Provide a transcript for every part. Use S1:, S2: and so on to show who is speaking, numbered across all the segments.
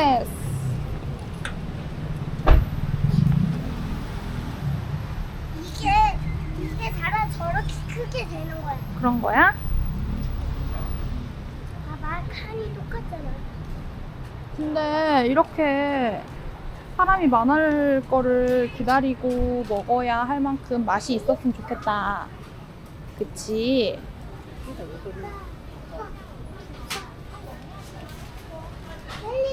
S1: 잘했어.
S2: 이게 이게 자라 저렇게 크게 되는 거야.
S1: 그런 거야?
S2: 봐봐, 칸이 똑같잖아.
S1: 근데 이렇게 사람이 많을 거를 기다리고 먹어야 할 만큼 맛이 있었으면 좋겠다. 그치?
S2: 헬리콘 여기 없잖아.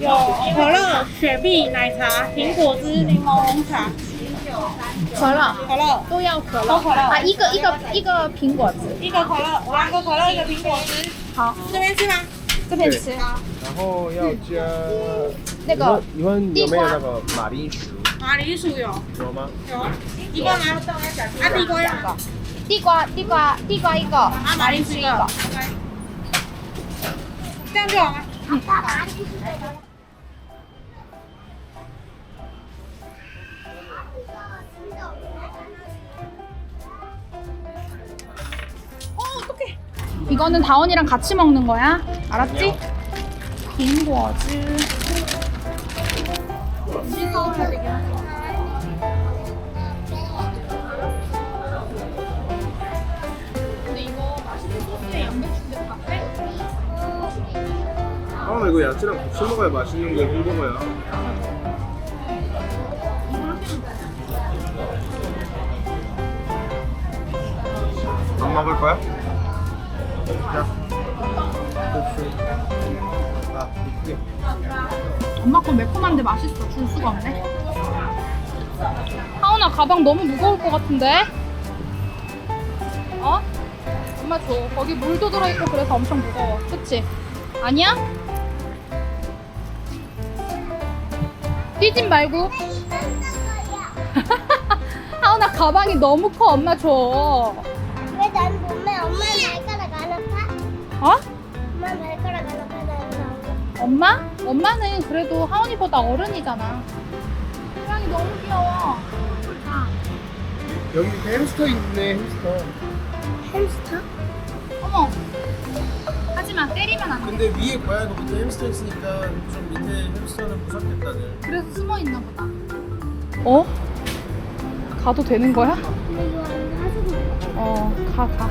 S3: 有可乐、雪碧、奶茶、苹果汁、柠檬红茶、
S1: 可乐。
S3: 可乐，
S1: 都要可乐。
S3: 都可乐。
S1: 啊，一个一个一个苹果汁。
S3: 一个可乐，两个可乐，一个苹果汁。
S1: 好，
S3: 这边吃吗？
S1: 这边吃。
S4: 然后要加
S1: 那个
S4: 你问有没有那个马铃薯？
S3: 马铃薯有。
S4: 有吗？
S3: 有。一个吗？啊，地瓜呀，
S1: 地瓜地瓜地瓜一个，
S3: 啊，马铃薯一个，这样就好吗？
S2: 爸
S1: 이거는 다원이랑 같이 먹는 거야. 알았지? 빙고즈.
S4: 아 이거 야채랑 같이 먹어야 맛있는 게 햄버거야. 안 먹을 거야?
S1: 엄마 거 매콤한데 맛있어. 줄 수가 없네. 하은아 가방 너무 무거울 것 같은데? 어? 엄마 줘. 거기 물도 들어있고 그래서 엄청 무거워. 그치? 아니야? 뛰진 말고. 하은아 가방이 너무 커. 엄마 줘.
S2: 엄마? 엄마는
S1: 그래도 하은이보다 어른이잖아. 고양이 너무 귀여워. 아,
S4: 여기 햄스터 있네, 햄스터.
S2: 햄스터?
S1: 어머. 하지마 때리면 안 돼.
S4: 근데 위에 고양이가 밑에 햄스터 있으니까 좀 밑에 햄스터는 무섭겠다네.
S1: 그래서 숨어 있나 보다. 어? 가도 되는 거야? 어, 가, 가.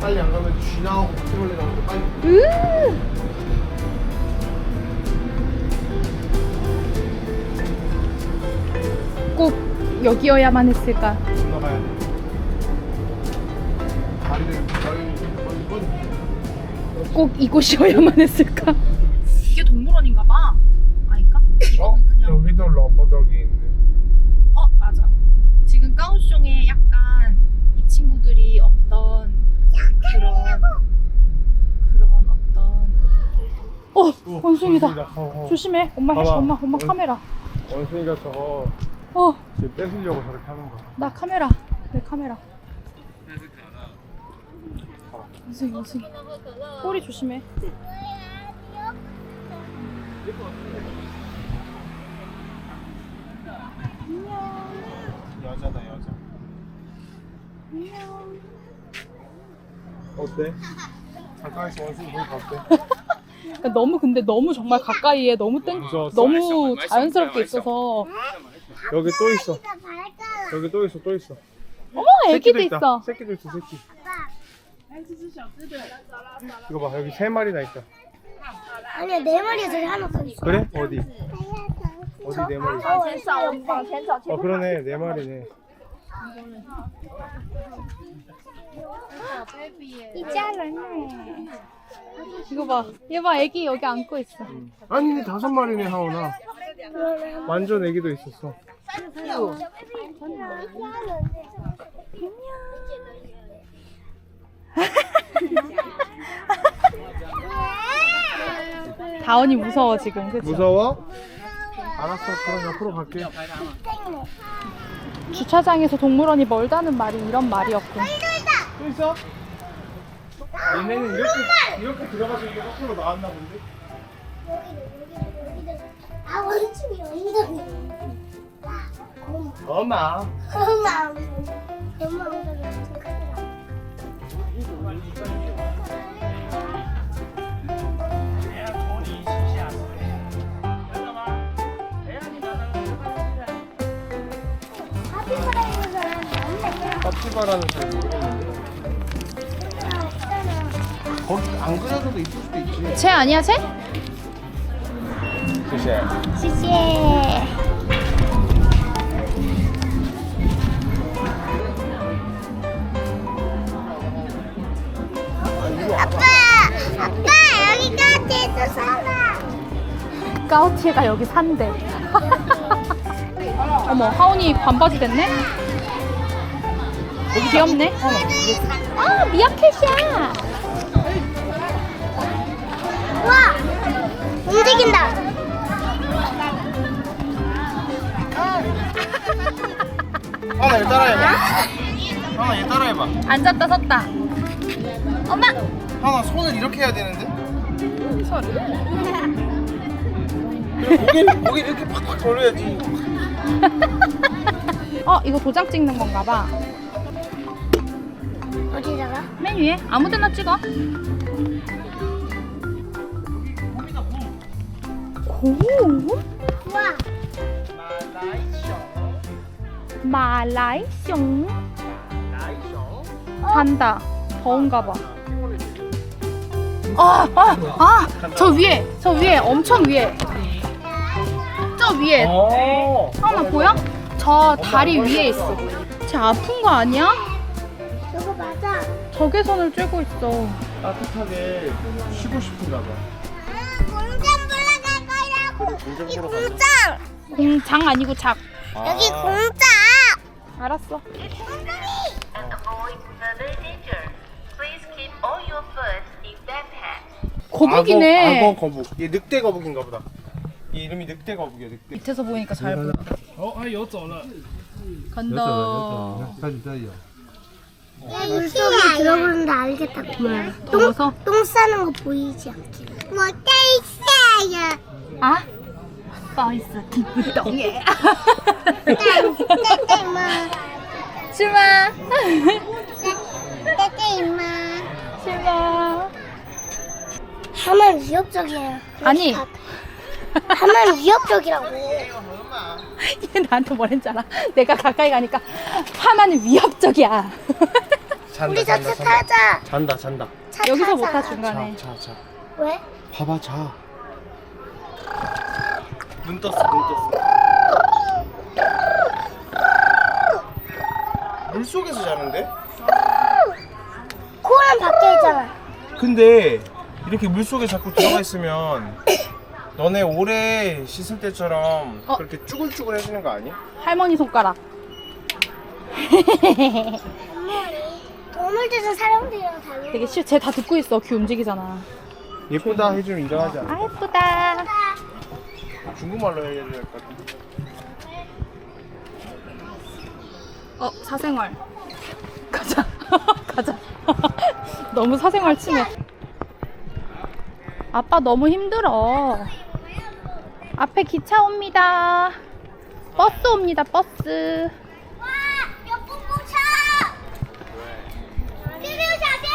S4: 빨리 안 가면 쥐 나오고 바퀴벌레 나오고 빨리.
S1: 으! 꼭 여기여야만 했을까?
S4: 돼. 다리를.
S1: 꼭 이곳이어야만 했을까? 이게 동물원인가 봐. 아닐까?
S4: 어?
S1: 이거는 그냥
S4: 여기도 러버덕이 있네.
S1: 어 맞아. 지금 까오숑에 약간 이 친구들이 어떤 그런 그런 어떤 어 원숭이다.
S4: 어, 어.
S1: 조심해. 엄마
S4: 봐봐.
S1: 엄마 엄마
S4: 원-
S1: 카메라.
S4: 원숭이가 저거
S1: 어나
S4: 지금 뺏으려고 저렇게 하는 거야.
S1: 카메라. 내 카메라. 원숭이 원숭이. 꼬리 조심해.
S4: 여자다 여자. 어때? 가까이서 원숭이 보니까 어때?
S1: 그러니까 너무 근데 너무 정말 가까이에 너무 땡
S4: 무서웠어?
S1: 너무 자연스럽게 있어서
S4: 여기 또 있어.
S2: 발가락.
S4: 여기 또 있어 또 있어.
S1: 어머 애기도 있어.
S4: 새끼도 있어 새끼. 이거 봐 여기 세 마리나 있다.
S2: 아니야 내 머리에 저기 하나 더 있어.
S4: 그래? 어디? 어디 네 마리?
S2: 어, 있어.
S4: 어 그러네 네 마리네.
S1: 이자라네. 이거 봐. 얘 봐 애기 여기 안고 있어.
S4: 아니 네 다섯 마리네 하오나. 완전 애기도 있었어.
S1: 다원이 무서워 지금 그치?
S4: 무서워? 알았어 그럼 옆으로 갈게.
S1: 주차장에서 동물원이 멀다는 말이 이런 말이었군.
S4: 또 있어? 얘네는 이렇게 이렇게 들어가서 이게 거꾸로 나왔나 본데?
S2: 아 원숭이 엉덩이. 와, 고마.
S4: 엄마.
S2: 엄마 엉덩이. 엄마 엉덩이 엄청 크더라. 카피바라 있는 사람 많네.
S4: 카피바라는 잘 모르겠는데.
S2: 아, 없잖아.
S4: 거기 안 그려서도 있을 수도 있지.
S1: 쟤 아니야 쟤?
S4: 글쎄.
S2: 시시해. 아빠, 아빠 여기가 대서 살아.
S1: 까우티에가 여기 산대. 어머 하온이 반바지 됐네? 귀엽네. 아 미야캣이야.
S2: 와, 움직인다.
S4: 하나 얘 따라해봐. 하나 얘 따라해봐.
S1: 앉았다 섰다. 엄마.
S4: 하나 손을 이렇게 해야 되는데.
S1: 소리.
S4: 고개를 고개를 이렇게 팍팍 돌려야지.
S1: 어 이거 도장 찍는 건가 봐.
S2: 어디다가?
S1: 맨 위에 아무데나 찍어. 고
S2: 와,
S1: 마라이숑 잔다. 더운가 봐. 아, 아, 아, 저 위에, 저 위에, 엄청 위에. 저 위에.
S4: 어.
S1: 하나 보여? 저 다리 위에 있어. 쟤 아픈 거 아니야?
S2: 이거 맞아.
S1: 적외선을 쬐고 있어.
S4: 따뜻하게 쉬고 싶은가 봐.
S2: 아, 공장 올라갈 거라고.
S4: 공장
S2: 이 공장.
S1: 공장 아니고 작.
S2: 여기
S4: 아.
S2: 공장.
S1: 알았어.
S5: and avoid further danger. Please keep all your food in backpack.
S1: 거북이네.
S4: 악어, 악어 거북. 얘 늑대 거북인가 보다. 얘 이름이 늑대 거북이야, 늑대.
S1: 밑에서 보니까 잘 보여.
S4: 哦，哎，游走了。
S1: 간다.
S4: 开始在游。
S2: 물속에 들어보는데 알겠다.
S1: 왜? 더워서?
S2: 똥 싸는 거 보이지 않게. 못돼 있어요.
S1: 아? 출마.
S2: 하면 위협적이야.
S1: 아니.
S2: 하면 위협적이라고.
S1: 얘 나한테 뭐랬지 알아? 내가 가까이 가니까 하마는 위협적이야.
S4: 잔다,
S2: 우리 저차
S4: 잔다.
S2: 타자.
S4: 잔다, 잔다.
S2: 차
S1: 여기서 못
S2: 타자.
S1: 타 중간에.
S4: 자, 자, 자.
S2: 왜?
S4: 봐봐, 자. 눈 떴어, 눈 떴어. 물 속에서 자는데?
S2: 코는 밖에 있잖아.
S4: 근데 이렇게 물 속에 자꾸 들어가 있으면 너네 오래 씻을 때처럼
S1: 어.
S4: 그렇게 쭈글쭈글 해지는 거 아니야?
S1: 할머니 손가락.
S2: 동물 대신 사람들이랑 달라.
S1: 되게 싫. 쟤다 듣고 있어. 귀 움직이잖아.
S4: 예쁘다 해주면 일어나지 않아?
S1: 아 예쁘다.
S4: 중국말로 해야 될 것 같아.
S1: 어 사생활. 가자. 가자. 너무 사생활 침해. 아빠 너무 힘들어. 앞에 기차 옵니다. 버스 옵니다. 버스.
S2: 와, 옆봉봉차. 비벼잡이.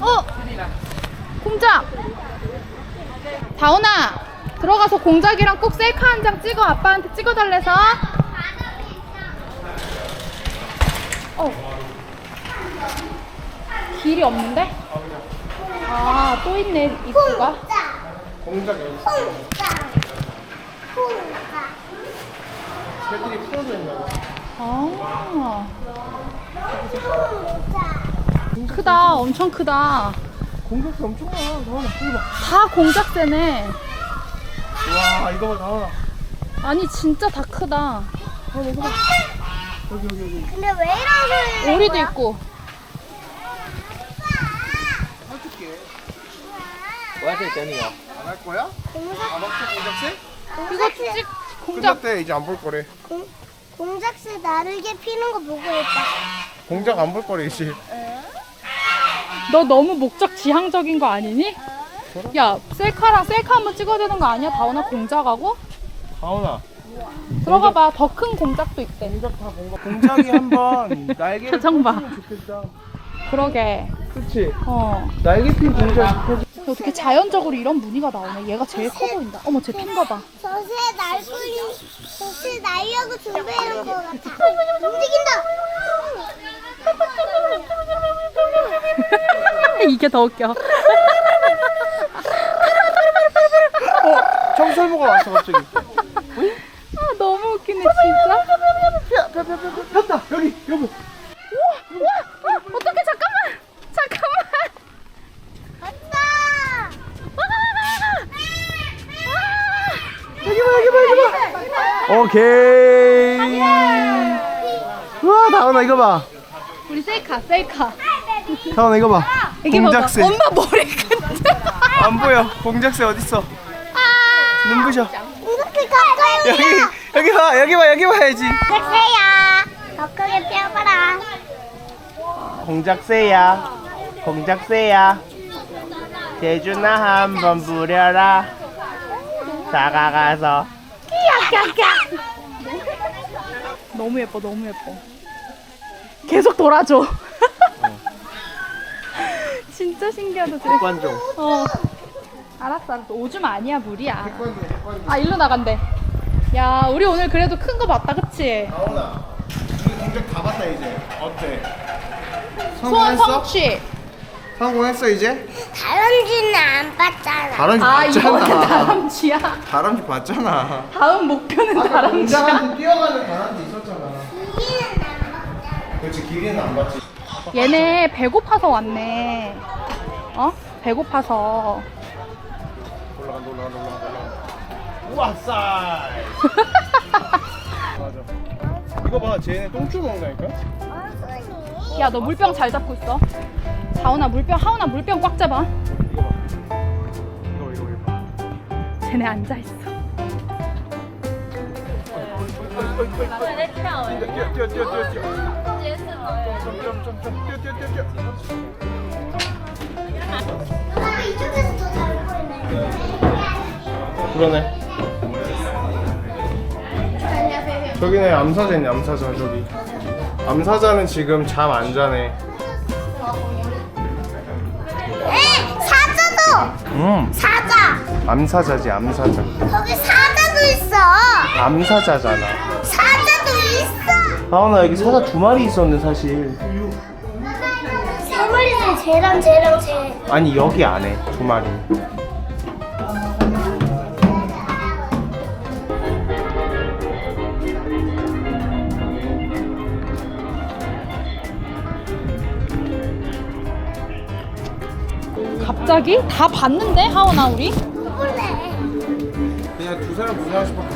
S1: 어! 공작! 다운아! 들어가서 공작이랑 꼭 셀카 한 장 찍어. 아빠한테 찍어달래서. 어. 길이 없는데? 아, 또 있네, 입구가.
S4: 공작 여기 있어. 새들이 풀어져 있나 봐.
S1: 아. 크다. 엄청 크다.
S4: 공작새 엄청 많아. 나와라, 봐.
S1: 다 공작새네.
S4: 와, 이거 봐, 나와
S1: 아니 진짜 다 크다.
S4: 아, 여기 봐. 여기, 여기, 여기.
S2: 근데 왜 이런 소리
S1: 오리도 거야? 있고.
S4: 할게.
S6: What is it, Daniel?
S4: 안 할 거야? 공작, 안 할게,
S2: 공작새?
S1: 이거 찍 공작.
S4: 끝날 이제 안 볼 거래.
S2: 공, 공작새 나르게 피는 거 보고 있다.
S4: 공작 안 볼 거래, 이제. 응?
S1: 너 너무 목적 지향적인 거 아니니? 야 셀카랑 셀카 한번 찍어야 되는 거 아니야? 다원아 공작하고?
S4: 다운아.
S1: 들어가 봐. 더 큰 공작도 있대.
S4: 공작이 한번 날개를
S1: 표정 봐.
S4: 펴주면 좋겠다.
S1: 그러게.
S4: 그치?
S1: 어.
S4: 날개 핀 공작.
S1: 어떻게 자연적으로 이런 무늬가 나오네. 얘가 제일 커 보인다. 어머 쟤 핀가 봐.
S2: 저새 날풀리, 저새 날려고 거 같아. 움직인다!
S1: 이게 더 웃겨.
S4: 어, 청설모가 왔어 갑자기.
S1: 아 너무 웃기네 진짜.
S4: 폈다 여기 여기.
S1: 우와 어떡해 잠깐만 잠깐만.
S2: 간다!
S4: 여기 봐 여기 봐 여기 봐. 오케이. 우와 다운아 이거 봐.
S1: 우리 셀카 셀카.
S4: 다운아 이거 봐. 공작새.
S1: 봐봐. 엄마 머리 근데.
S4: 안 보여. 공작새 어딨어? 눈부셔.
S2: 이렇게 가까이
S4: 여기 여기 봐 여기 봐 여기 봐야지.
S2: 공작새야. 더 크게 펴봐라.
S4: 공작새야. 공작새야. 제주나 한번 부려라. 다가가서.
S1: 너무 예뻐 너무 예뻐. 계속 돌아줘. 진짜 신기하다 쟤.
S4: 관종.
S1: 어. 알았어 알았어. 오줌 아니야 물이야. 아 일로 나간대. 야 우리 오늘 그래도 큰 거 봤다 그치?
S4: 다운아. 우리 공작 다 봤다 이제. 어때?
S1: 소원 성취.
S4: 성공했어 이제?
S2: 다람쥐는 안 봤잖아.
S4: 다람쥐
S1: 아 이거는
S4: 봤잖아.
S1: 다람쥐야.
S4: 다람쥐 봤잖아.
S1: 다음 목표는 다람쥐야.
S4: 공작한테 뛰어가는 다람쥐 있었잖아.
S2: 이기는 안 봤잖아.
S4: 그렇지 길이는 안 봤지.
S1: 얘네 배고파서 왔네. 어? 배고파서.
S4: 올라간다 올라간다 올라간다 올라간다. 우와 쌀. 맞아. 이거 봐, 쟤네 똥줄 먹는다니까?
S1: 야 너 물병 잘 잡고 있어. 다운아 물병, 하운아 물병 꽉 잡아.
S4: 이거 봐. 이거 이거 이거 봐.
S1: 쟤네 앉아 있어.
S4: 뛰어 뛰어 뛰어 뛰어 뛰어. 점점점점 뛰어 뛰어 뛰어 뛰어.
S2: 아, 이쪽에서 더 잘 보이네.
S4: 그러네. 저기네 암사자 있네 암사자 저기. 암사자는 지금 잠 안 자네.
S2: 에! 사자도!
S4: 음.
S2: 사자!
S4: 암사자지 암사자.
S2: 거기 사자도 있어!
S4: 암사자잖아.
S2: 있어!
S4: 다원아 여기 사자 두 마리 있었네 사실.
S2: 세 마리는 쟤랑 쟤랑 쟤.
S4: 아니 여기 안에 두 마리.
S1: 갑자기? 다 봤는데 하운아 우리?
S2: 몰래.
S4: 그냥 두 사람 못 하는데.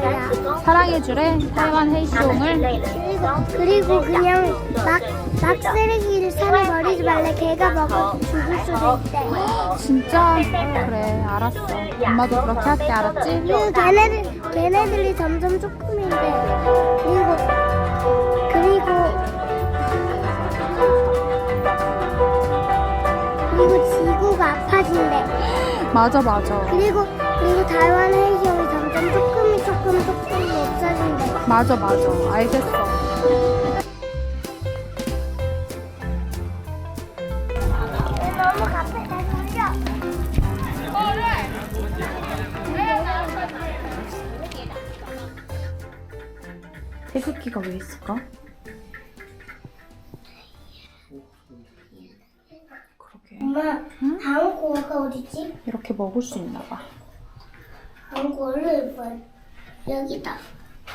S2: 거야.
S1: 사랑해주래 타이완 헤이숑을
S2: 그리고, 그리고 그냥 막, 막 쓰레기를 산에 버리지 말래. 걔가 먹어 죽을 수도 있대.
S1: 진짜 그래 알았어 엄마도 그렇게 할게 알았지?
S2: 그리고 걔네들, 걔네들이 점점 조금인데. 그리고, 그리고, 그리고 지구가 아파진대.
S1: 맞아 맞아
S2: 그리고, 그리고台湾 해시형이 점점 조금.
S1: 맞아 맞아 알겠어 태극기가 왜 있을까? 그러게
S2: 엄마, 다음 고가 어디지?
S1: 이렇게 먹을 수 있나 봐.
S2: 다음 고를 여기다.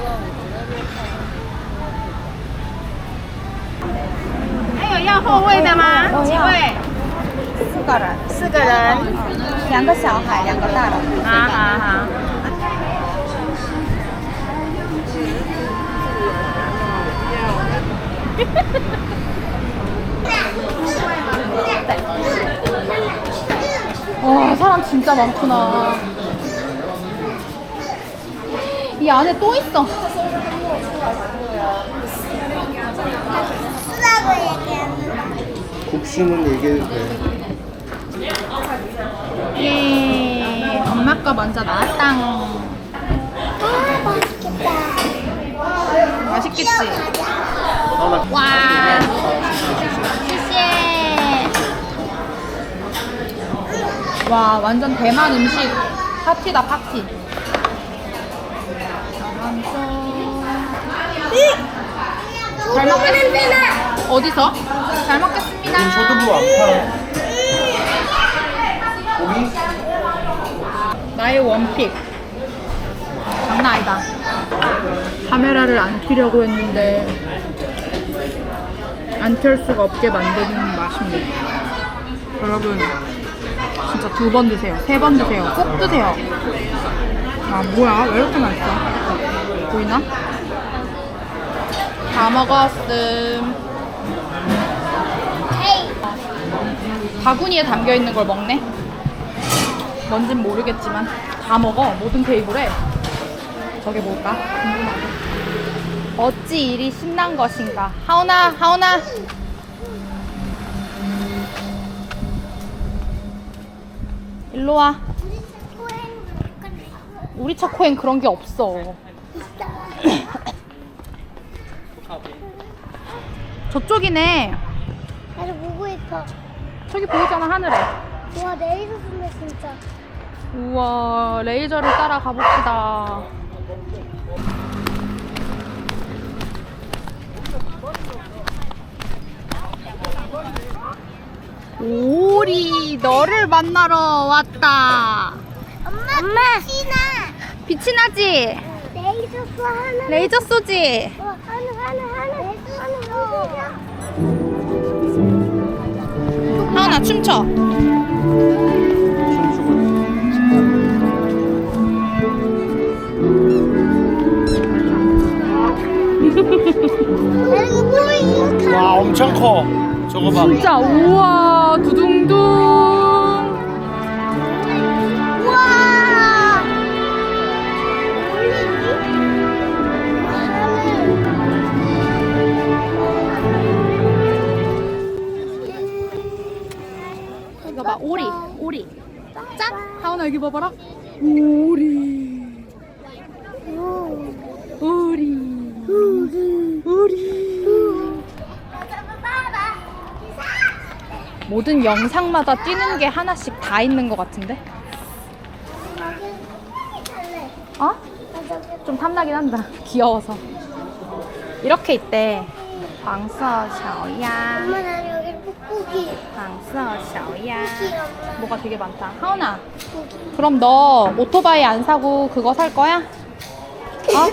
S2: 이.
S1: 와 사람 진짜 많구나 이 안에 또 있어.
S2: 쓰라고 얘기하는
S4: 국수는 얘기해도 돼.
S1: 예 엄마 거 먼저 나왔당.
S2: 아 맛있겠다.
S1: 맛있겠지?
S4: 하나
S1: 와. 와 완전 대만 음식. 파티다 파티 잘 먹겠습니다. 어디서? 잘 먹겠습니다.
S4: 저도 안 팔아. 고기?
S1: 나의 원픽. 장난 아니다. 카메라를 안 켜려고 했는데 안 켤 수가 없게 만드는 맛입니다. 여러분 진짜 두 번 드세요. 세 번 드세요. 꼭 드세요. 아 뭐야? 왜 이렇게 맛있어? 보이나? 다 먹었음. 바구니에 담겨 있는 걸 먹네. 뭔진 모르겠지만 다 먹어 모든 테이블에. 저게 뭘까? 어찌 이리 신난 것인가? 하오나 하오나. 일로 와. 우리 차코엔 그런 게 없어 저쪽이네.
S2: 나도 보고 있어.
S1: 저기 보이잖아 하늘에.
S2: 와 내일도 쓴다 진짜.
S1: 우와 레이저를 따라 가봅시다. 오리 너를 만나러 왔다.
S2: 엄마, 엄마. 빛이 나.
S1: 빛이 나지?
S2: 레이저 쏘 하나
S1: 레이저 쏘지?
S2: 어, 하나 하나
S1: 하은아 춤춰
S4: 와 엄청 커. 저거 봐.
S1: 진짜 우와 두둥둥 이거 봐 오리 오리. 짠. 하은아 여기 봐봐라. 오리. 오리. 오리. 모든 영상마다 뛰는 게 하나씩 다 있는 것 같은데? 어? 좀 탐나긴 한다. 귀여워서. 이렇게 있대 황서 샤오야.
S2: 엄마 나 여기 뽁뽁이.
S1: 황서 샤오야.
S2: 뽁뽁이 엄마.
S1: 뭐가 되게 많다. 하은아
S2: 뽁뽁이.
S1: 그럼 너 오토바이 안 사고 그거 살 거야? 어?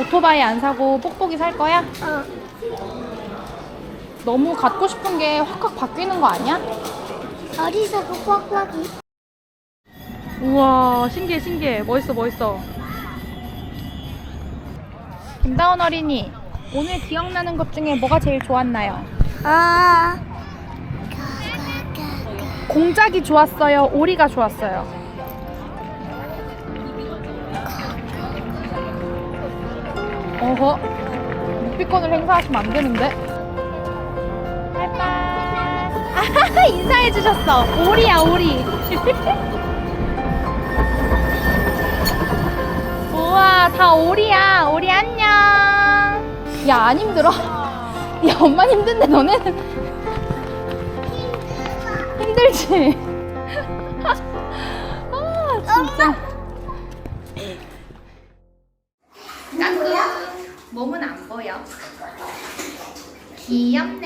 S1: 오토바이 안 사고 뽁뽁이 살 거야?
S2: 어.
S1: 너무 갖고 싶은 게 확확 바뀌는 거 아니야?
S2: 어디서 그 꽉꽉이.
S1: 우와 신기해 신기해. 멋있어 멋있어. 김다원 어린이 오늘 기억나는 것 중에 뭐가 제일 좋았나요?
S2: 아
S1: 공작이 좋았어요 오리가 좋았어요 어허 묵비권을 행사하시면 안 되는데 아하하, 인사해 주셨어. 오리야, 오리. 우와, 다 오리야. 오리 안녕. 야, 안 힘들어? 야, 엄마 힘든데 너네는 힘들지? 아, 진짜. 까꿍. 몸은 안 보여. 귀엽